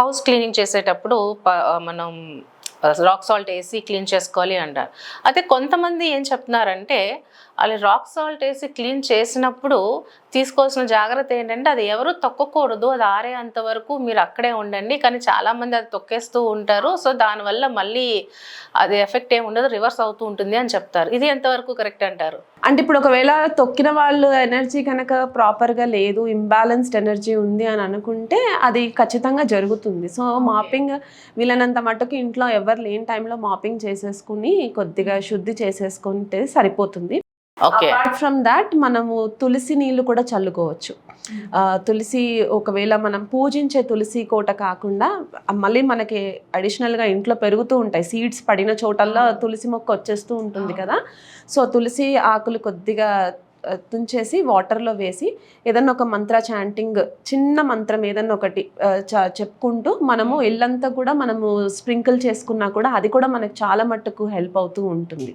House cleaning చేసేటప్పుడు ప- మనం రాక్ సాల్ట్ వేసి క్లీన్ చేసుకోవాలి అంటారు. అయితే కొంతమంది ఏం చెప్తున్నారంటే అలా రాక్ సాల్ట్ వేసి క్లీన్ చేసినప్పుడు తీసుకోవాల్సిన జాగ్రత్త ఏంటంటే అది ఎవరు తొక్కకూడదు అది ఆరేంత వరకు మీరు అక్కడే ఉండండి. కానీ చాలా మంది అది తొక్కేస్తూ ఉంటారు. సో దానివల్ల మళ్ళీ అది ఎఫెక్ట్ ఏమి ఉండదు రివర్స్ అవుతూ ఉంటుంది అని చెప్తారు. ఇది ఎంతవరకు కరెక్ట్ అంటారు? అంటే ఇప్పుడు ఒకవేళ తొక్కిన వాళ్ళు ఎనర్జీ కనుక ప్రాపర్గా లేదు ఇంబ్యాలెన్స్డ్ ఎనర్జీ ఉంది అని అనుకుంటే అది ఖచ్చితంగా జరుగుతుంది. సో మాపింగ్ వీలైనంత మటుకు ఇంట్లో ఎవరు లేని టైంలో మాపింగ్ చేసేసుకుని కొద్దిగా శుద్ధి చేసేసుకుంటే సరిపోతుంది. అపార్ట్ ఫ్రమ్ దాట్ మనము తులసి నీళ్ళు కూడా చల్లుకోవచ్చు. ఆ, తులసి ఒకవేళ మనం పూజించే తులసి కోట కాకుండా మళ్ళీ మనకి అడిషనల్గా ఇంట్లో పెరుగుతూ ఉంటాయి. సీడ్స్ పడిన చోటల్లో తులసి మొక్క వచ్చేస్తూ ఉంటుంది కదా. సో తులసి ఆకులు కొద్దిగా తుంచేసి వాటర్లో వేసి ఏదన్నా ఒక మంత్ర చాంటింగ్ చిన్న మంత్రం ఏదన్నా ఒకటి చెప్పుకుంటూ మనము ఇల్లంతా కూడా మనము స్ప్రింకిల్ చేసుకున్నా కూడా అది కూడా మనకు చాలా మట్టుకు హెల్ప్ అవుతూ ఉంటుంది.